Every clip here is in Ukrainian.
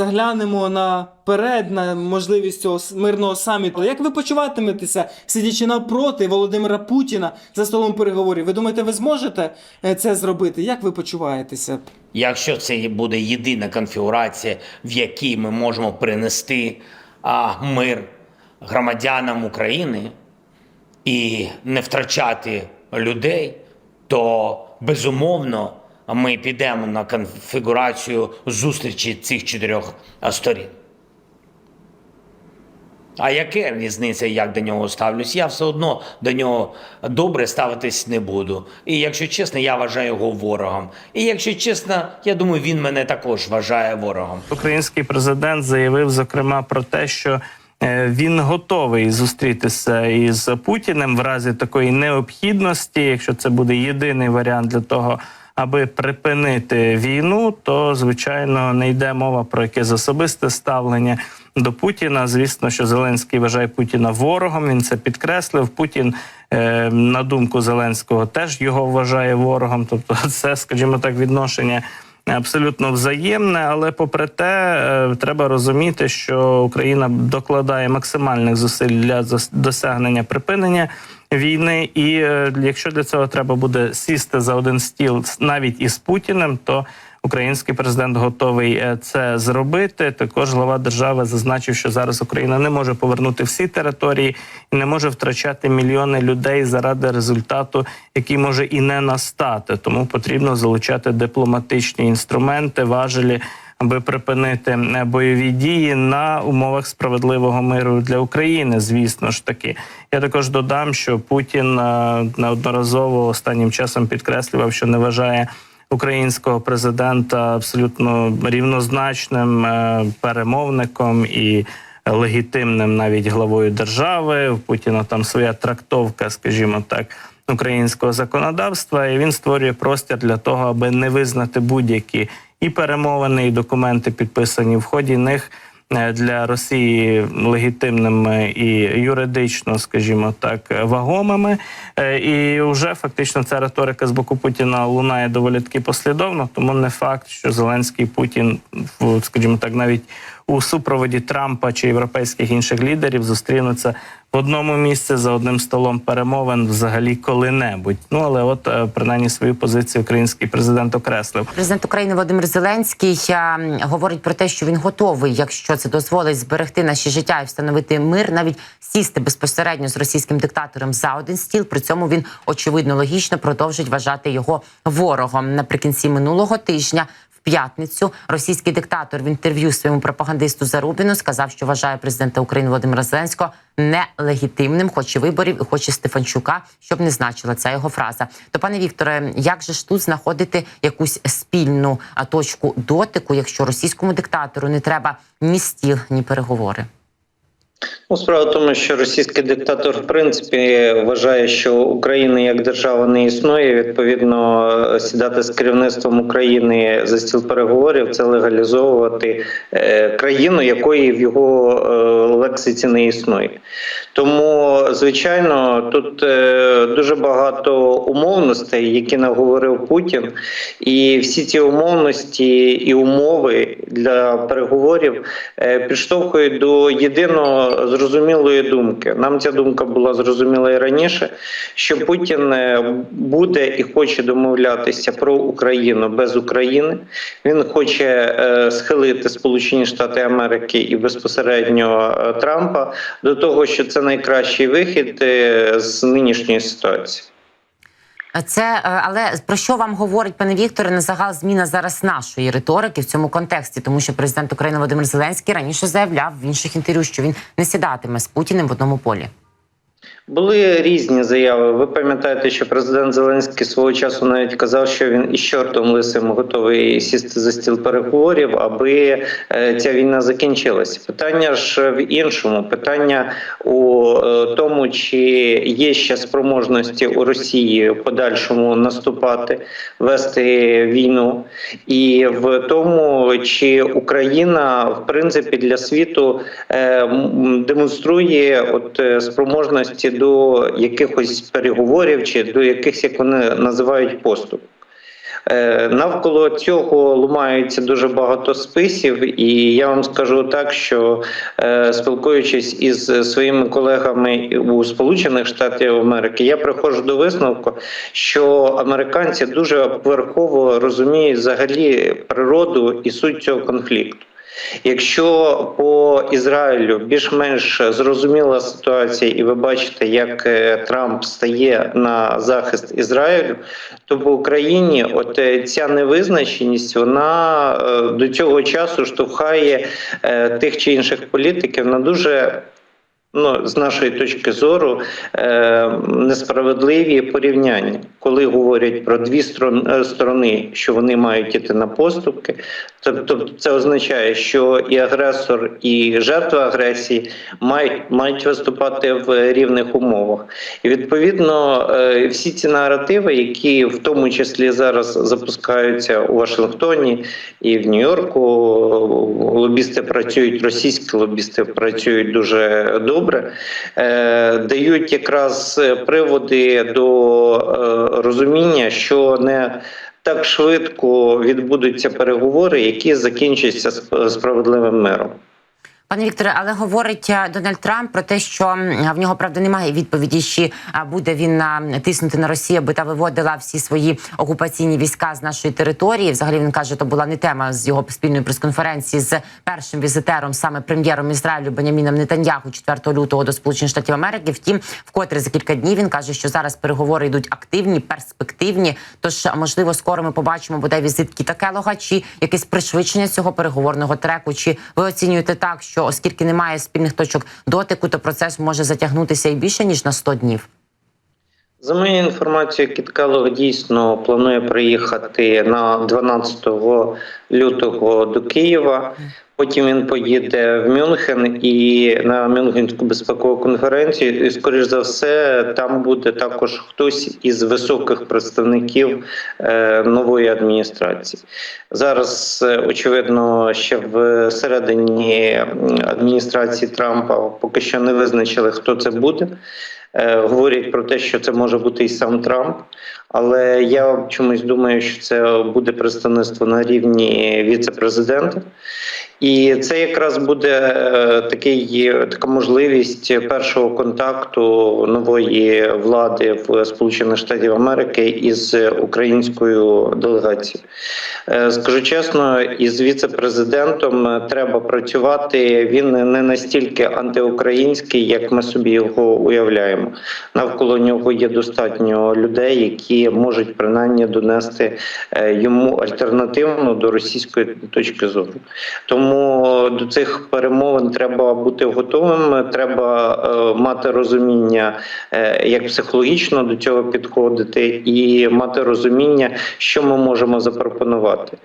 заглянемо наперед на можливість цього мирного саміту. Як ви почуватиметеся, сидячи навпроти Володимира Путіна за столом переговорів? Ви думаєте, ви зможете е, це зробити? Як ви почуваєтеся? Якщо це буде єдина конфігурація, в якій ми можемо принести а, мир громадянам України і не втрачати людей, то безумовно ми підемо на конфігурацію зустрічі цих чотирьох сторін. А яке різниця, як до нього ставлюсь? Я все одно до нього добре ставитись не буду. І якщо чесно, я вважаю його ворогом. І якщо чесно, я думаю, він мене також вважає ворогом. Український президент заявив зокрема про те, що е, він готовий зустрітися із Путіним в разі такої необхідності, якщо це буде єдиний варіант для того. Аби припинити війну, то звичайно не йде мова про якесь особисте ставлення до Путіна. Звісно, що Зеленський вважає Путіна ворогом. Він це підкреслив. Путін, е, на думку Зеленського, теж його вважає ворогом. Тобто, це, скажімо так, відношення абсолютно взаємне, але попри те, е, треба розуміти, що Україна докладає максимальних зусиль для досягнення припинення війни. І е, якщо для цього треба буде сісти за один стіл навіть із Путіним, то Український президент готовий е, це зробити. Також глава держави зазначив, що зараз Україна не може повернути всі території і не може втрачати мільйони людей заради результату, який може і не настати. Тому потрібно залучати дипломатичні інструменти, важелі. Аби припинити е, бойові дії на умовах справедливого миру для України, звісно ж таки, я також додам, що Путін е, неодноразово останнім часом підкреслював, що не вважає українського президента абсолютно рівнозначним е, перемовником і легітимним навіть главою держави. В Путіна там своя трактовка, скажімо так, українського законодавства, і він створює простір для того, аби не визнати будь-які і перемовини, і документи, підписані в ході них. е, Для Росії легітимними і юридично, скажімо так, вагомими, Е, і вже фактично ця риторика з боку Путіна лунає доволі таки послідовно. Тому не факт, що Зеленський Путін, скажімо так, навіть у супроводі Трампа чи європейських інших лідерів зустрінуться в одному місці за одним столом перемовин взагалі коли-небудь. Ну але от е, принаймні свою позицію український президент окреслив. Президент України Володимир Зеленський говорить про те, що він готовий, якщо це дозволить зберегти наші життя і встановити мир, навіть сісти безпосередньо з російським диктатором за один стіл. При цьому він очевидно логічно продовжить вважати його ворогом. Наприкінці минулого тижня. П'ятницю російський диктатор в інтерв'ю своєму пропагандисту Зарубіну сказав, що вважає президента України Володимира Зеленського нелегітимним, хоч і виборів, і хоч Стефанчука, щоб не значила ця його фраза. То, пане Вікторе, як же ж тут знаходити якусь спільну точку дотику, якщо російському диктатору не треба ні стіл, ні переговори? Ну, справа в тому, що російський диктатор в принципі вважає, що України як держава не існує. Відповідно, сідати з керівництвом України за стіл переговорів це легалізовувати е, країну, якої в його е, лексиці не існує. Тому, звичайно, тут е, дуже багато умовностей, які наговорив Путін, і всі ці умовності і умови для переговорів підштовхують до єдиного зрозумілої думки. Нам ця думка була зрозуміла і раніше, що Путін е, буде і хоче домовлятися про Україну без України. Він хоче е, схилити Сполучені Штати Америки і безпосередньо е, Трампа до того, що це найкращий вихід з нинішньої ситуації. Це е, але про що вам говорить пане Вікторе на загал зміна зараз нашої риторики в цьому контексті, тому що президент України Володимир Зеленський раніше заявляв в інших інтерв'ю, що він не сідатиме з Путіним в одному полі. Були різні заяви. Ви пам'ятаєте, що президент Зеленський свого часу навіть казав, що він із чортом лисим готовий сісти за стіл переговорів, аби е, ця війна закінчилася. Питання ж в іншому. Питання у е, тому, чи є ще спроможності у Росії подальшому наступати, вести війну, і в тому, чи Україна в принципі для світу е, демонструє от спроможності до якихось переговорів чи до якихось, як вони називають, поступ. Е, Навколо цього ломаються дуже багато списів, і я вам скажу так, що е, спілкуючись із своїми колегами у Сполучених Штатів Америки, я приходжу до висновку, що американці дуже поверхово розуміють взагалі природу і суть цього конфлікту. Якщо по Ізраїлю більш-менш зрозуміла ситуація, і ви бачите, як е, Трамп стає на захист Ізраїлю, то по Україні от е, ця невизначеність вона е, до цього часу штовхає тих чи інших політиків на дуже. Ну, з нашої точки зору, е, несправедливі порівняння, коли говорять про дві е, сторони, що вони мають іти на поступки. Тобто, це означає, що і агресор, і жертва агресії мають, мають виступати в рівних умовах. І відповідно е, всі ці наративи, які в тому числі зараз запускаються у Вашингтоні і в Нью-Йорку, лобісти працюють, російські лобісти працюють дуже добре, е, дають якраз приводи до е, розуміння, що не так швидко відбудуться переговори, які закінчаться сп- справедливим миром. Пане Вікторе, але говорить е, Дональд Трамп про те, що в нього правда немає відповіді, чи буде він тиснути на Росію, аби та виводила всі свої окупаційні війська з нашої території. Взагалі він каже, то була не тема з його спільної прес-конференції з першим візитером, саме прем'єром Ізраїлю Беняміном Нетаньяху 4 лютого до Сполучених Штатів Америки. Втім, вкотре за кілька днів він каже, що зараз переговори йдуть активні, перспективні. Тож можливо, скоро ми побачимо бодай візит Кіта Келога, чи якесь пришвидшення цього переговорного треку. Чи ви оцінюєте так, що оскільки немає спільних точок дотику, то процес може затягнутися і більше ніж на 100 днів? За моєю інформацією, Кіткалов дійсно планує приїхати на 12 лютого до Києва. Потім він поїде в Мюнхен і на Мюнхенську безпекову конференцію. І, скоріш за все, там буде також хтось із високих представників е, нової адміністрації. Зараз, е, очевидно, ще в середині адміністрації Трампа поки що не визначили, хто це буде. Е, Говорять про те, що це може бути і сам Трамп, але я чомусь думаю, що це буде представництво на рівні віце-президента. І це якраз буде е, такий, така можливість першого контакту нової влади в Сполучених Штатів Америки із українською делегацією. Е, Скажу чесно, із віце-президентом треба працювати. Він не настільки антиукраїнський, як ми собі його уявляємо. Навколо нього є достатньо людей, які можуть принаймні донести е, йому альтернативну до російської точки зору. Тому до цих перемовин треба бути готовим. Треба е, мати розуміння, е, як психологічно до цього підходити, і мати розуміння, що ми можемо запропонувати.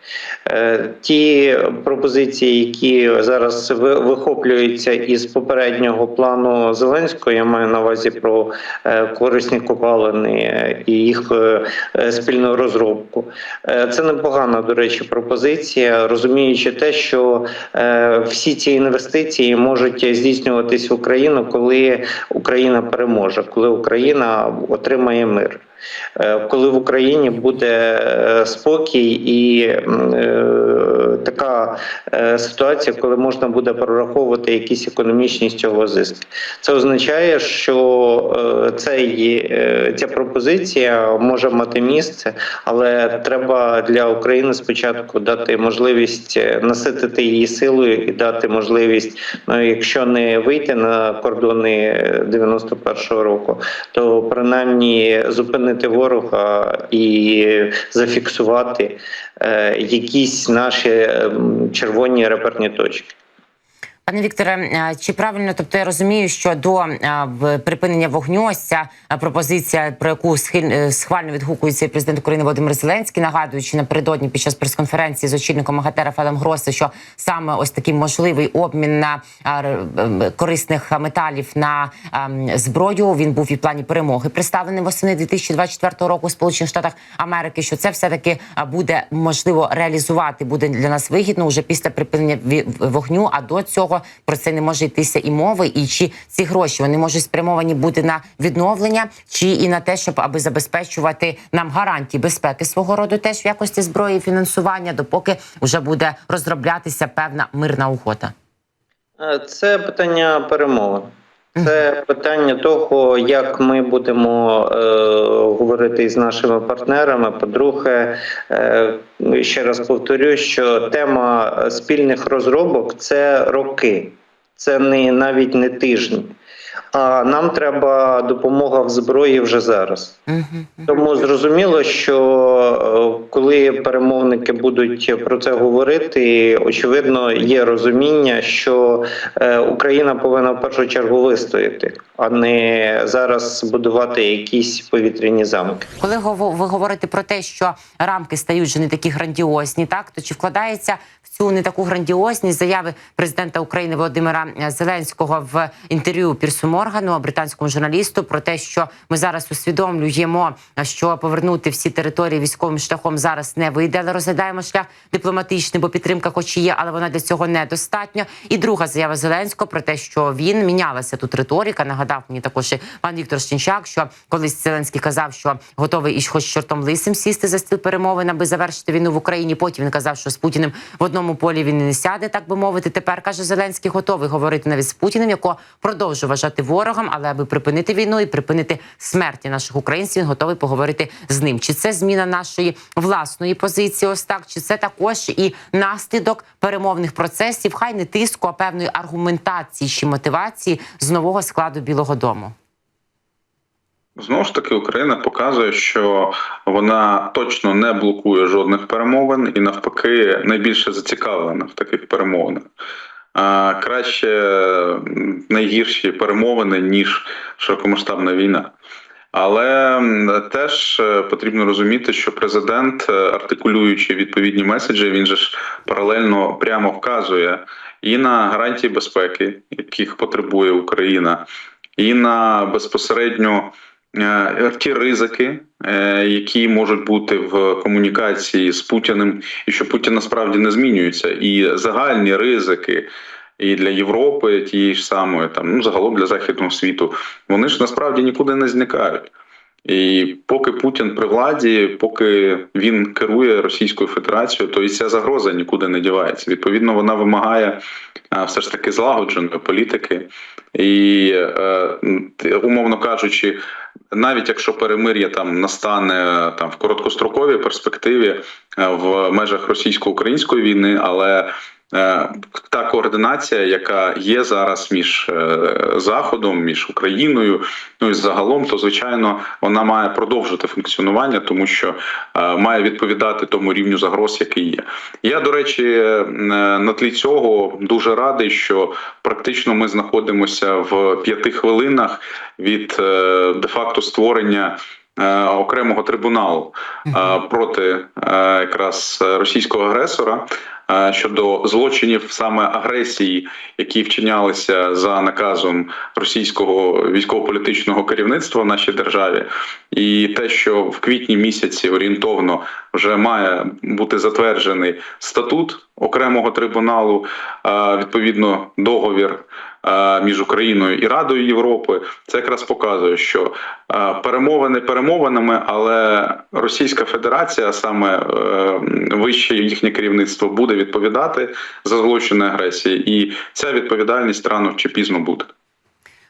Ті пропозиції, які зараз вихоплюються із попереднього плану Зеленського, я маю на увазі про корисні копалини і їх спільну розробку. Е, Це непогана, до речі, пропозиція, розуміючи те, що е, всі ці інвестиції можуть здійснюватись в Україну, коли Україна переможе, коли Україна отримає мир. Е, Коли в Україні буде е, спокій і е, така ситуація, коли можна буде прораховувати якісь економічні з цього зиски, це означає, що цей, ця пропозиція може мати місце, але треба для України спочатку дати можливість наситити її силою і дати можливість, ну якщо не вийти на кордони 91-го року, то принаймні зупинити ворога і зафіксувати е, якісь наші ем, червоні реперні точки. Пане Вікторе, е, чи правильно, тобто я розумію, що до е, припинення вогню ось ця е, пропозиція, про яку схвально відгукується президент України Володимир Зеленський, нагадуючи напередодні під час прес-конференції з очільником МАГАТЕ Рафаелем Гроси, що саме ось такий можливий обмін на корисних металів на ем, зброю. Він був і в плані перемоги представлений восени 2024 року в Сполучених Штатах Америки. Що це все таки буде можливо реалізувати, буде для нас вигідно вже після припинення вогню. А до цього чого про це не може йтися і мови, і чи ці гроші вони можуть спрямовані бути на відновлення, чи і на те, щоб аби забезпечувати нам гарантії безпеки свого роду, теж в якості зброї і фінансування, допоки вже буде розроблятися певна мирна угода. Е, Це питання перемовин. Це питання того, як ми будемо е, говорити із нашими партнерами. По-друге, е, ще раз повторю, що тема спільних розробок це роки, це не навіть не тижні. А нам треба допомога в зброї вже зараз. Тому зрозуміло, що е, коли перемовники будуть про це говорити, очевидно, є розуміння, що е, Україна повинна в першу чергу вистояти, а не зараз будувати якісь повітряні замки. Коли ви говорите про те, що рамки стають вже не такі грандіозні, так то чи вкладається в цю не таку грандіозність заяви президента України Володимира Зеленського в інтерв'ю Пірсу Моргану, британському журналісту, про те, що ми зараз усвідомлюємо, що повернути всі території військовим шляхом зараз не вийде, але розглядаємо шлях дипломатичний, бо підтримка, хоч і є, але вона для цього недостатньо. І друга заява Зеленського про те, що він мінялася тут риторика. Нагадав мені також і пан Віктор Щенчак, що колись Зеленський казав, що готовий і хоч чортом лисим сісти за стіл перемовин, аби завершити війну в Україні. Потім він казав, що з Путіним в одному полі він не сяде, так би мовити. Тепер каже Зеленський, готовий говорити навіть з Путіним, якого продовжує вважати ворогом, але аби припинити війну і припинити смерті наших українців, він готовий поговорити з ним. Чи це зміна нашої власної позиції? Ось так, чи це також і наслідок перемовних процесів? Хай не тиску, а певної аргументації чи мотивації з нового складу Білого Дому. Знову ж таки, Україна показує, що вона точно не блокує жодних перемовин і навпаки найбільше зацікавлена в таких перемовинах. Краще найгірші перемовини ніж широкомасштабна війна. Але теж е, потрібно розуміти, що президент, е, артикулюючи відповідні меседжі, він же ж паралельно прямо вказує і на гарантії безпеки, яких потребує Україна, і на безпосередньо ті ризики, е, які можуть бути в комунікації з Путіним, і що Путін насправді не змінюється, і загальні ризики. І для Європи тієї ж самої, там ну загалом для західного світу, вони ж насправді нікуди не зникають. І поки Путін при владі, поки він керує Російською Федерацією, то і ця загроза нікуди не дівається. Відповідно, вона вимагає а, все ж таки злагодженої політики, і е, умовно кажучи, навіть якщо перемир'я там настане там в короткостроковій перспективі е, в межах російсько-української війни, але та координація, яка є зараз між е, Заходом, між Україною, ну і загалом, то звичайно вона має продовжити функціонування, тому що е, має відповідати тому рівню загроз, який є. Я до речі, е, на тлі цього дуже радий, що практично ми знаходимося в п'яти хвилинах від е, де-факто створення. е, Окремого трибуналу е, проти е, якраз російського агресора е, щодо злочинів саме агресії, які вчинялися за наказом російського військово-політичного керівництва в нашій державі, і те, що в квітні місяці орієнтовно вже має бути затверджений статут окремого трибуналу, відповідно договір між Україною і Радою Європи, це якраз показує, що е, перемовини перемовинами, але Російська Федерація, саме е, вище їхнє керівництво, буде відповідати за злочини агресії, і ця відповідальність рано чи пізно буде.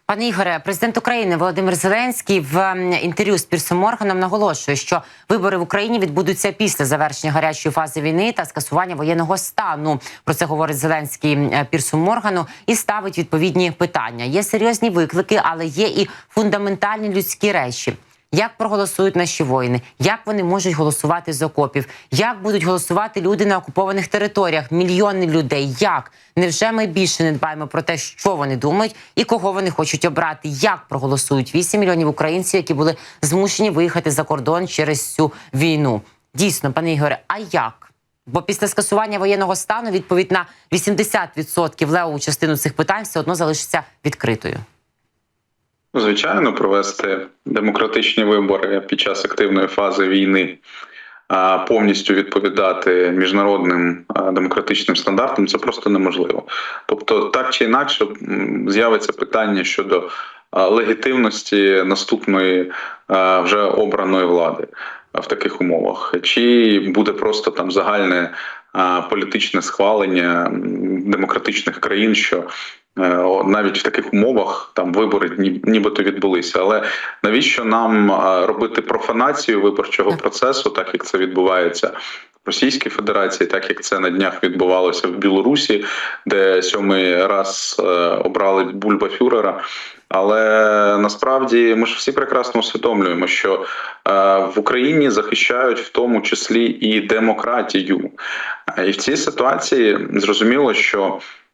Пане Ігоре, президент України Володимир Зеленський в інтерв'ю з Пірсом Морганом наголошує, що вибори в Україні відбудуться після завершення гарячої фази війни та скасування воєнного стану. Про це говорить Зеленський м, Пірсу Моргану і ставить відповідні питання. Є серйозні виклики, але є і фундаментальні людські речі. Як проголосують наші воїни? Як вони можуть голосувати з окопів? Як будуть голосувати люди на окупованих територіях? Мільйони людей. Як невже ми більше не дбаємо про те, що вони думають і кого вони хочуть обрати? Як проголосують 8 мільйонів українців, які були змушені виїхати за кордон через цю війну? Дійсно, пане Ігоре, а як? Бо після скасування воєнного стану відповідь на 80% левову частину цих питань все одно залишиться відкритою. Звичайно, провести демократичні вибори під час активної фази війни. повністю відповідати міжнародним демократичним стандартам, це просто неможливо. Тобто, так чи інакше з'явиться питання щодо легітимності наступної вже обраної влади в таких умовах, чи буде просто там загальне політичне схвалення демократичних країн, що навіть в таких умовах там вибори нібито відбулися. Але навіщо нам робити профанацію виборчого процесу, так як це відбувається? в Російській Федерації, так як це на днях відбувалося в Білорусі, де сьомий раз е, обрали бульбафюрера. Але насправді ми ж всі прекрасно усвідомлюємо, що е, в Україні захищають в тому числі і демократію. Е, І в цій ситуації зрозуміло, що е,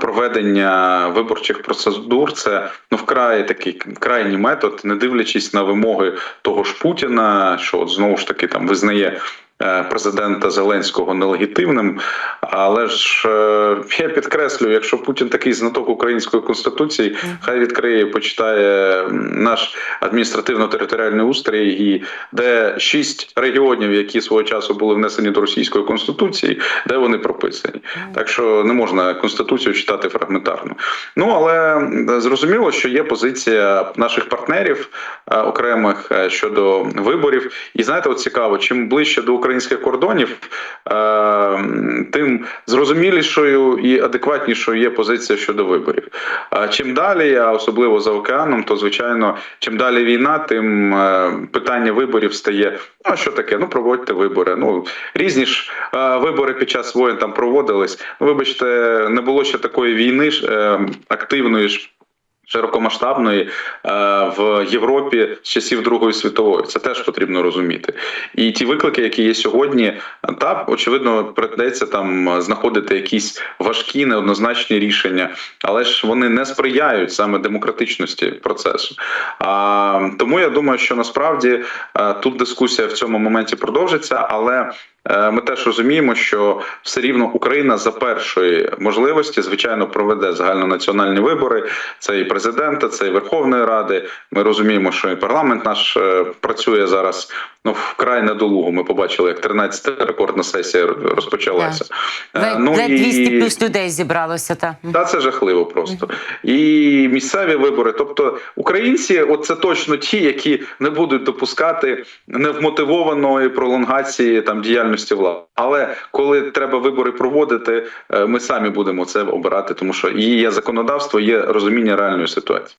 проведення виборчих процедур це ну вкрай такий крайній метод, не дивлячись на вимоги того ж Путіна, що от знову ж таки там визнає. Е, Президента Зеленського нелегітимним, але ж е, я підкреслюю, якщо Путін такий знаток української конституції, хай відкриє, і почитає наш адміністративно-територіальний устрій, і де шість регіонів, які свого часу були внесені до російської конституції, де вони прописані. Так що не можна конституцію читати фрагментарно. Ну але зрозуміло, що є позиція наших партнерів е, окремих щодо виборів. І знаєте, от цікаво, чим ближче до українських кордонів, е, тим зрозумілішою і адекватнішою є позиція щодо виборів. Чим далі, а особливо за океаном, то звичайно, чим далі війна, тим е, питання виборів стає. Ну а що таке? Ну проводьте вибори. Ну різні ж е, вибори під час воєн там проводились. Ну, вибачте, не було ще такої війни ж е, активної. Широкомасштабної е, в Європі з часів Другої світової це теж потрібно розуміти. І ті виклики, які є сьогодні, та очевидно придеться там знаходити якісь важкі неоднозначні рішення, але ж вони не сприяють саме демократичності процесу. А тому я думаю, що насправді е, тут дискусія в цьому моменті продовжиться, але ми теж розуміємо, що все рівно Україна за першої можливості, звичайно, проведе загальнонаціональні вибори. Це і президента, це і Верховної Ради. Ми розуміємо, що і парламент наш е, працює зараз ну вкрай недолуго. Ми побачили, як 13-та рекордна сесія розпочалася. Е, Ледь, ледь 200 плюс людей зібралося. Та. та це жахливо просто. І місцеві вибори. Тобто українці, от це точно ті, які не будуть допускати невмотивованої пролонгації там діяльності влади. Але коли треба вибори проводити, е, ми самі будемо це обирати, тому що і є законодавство, є розуміння реальної ситуації.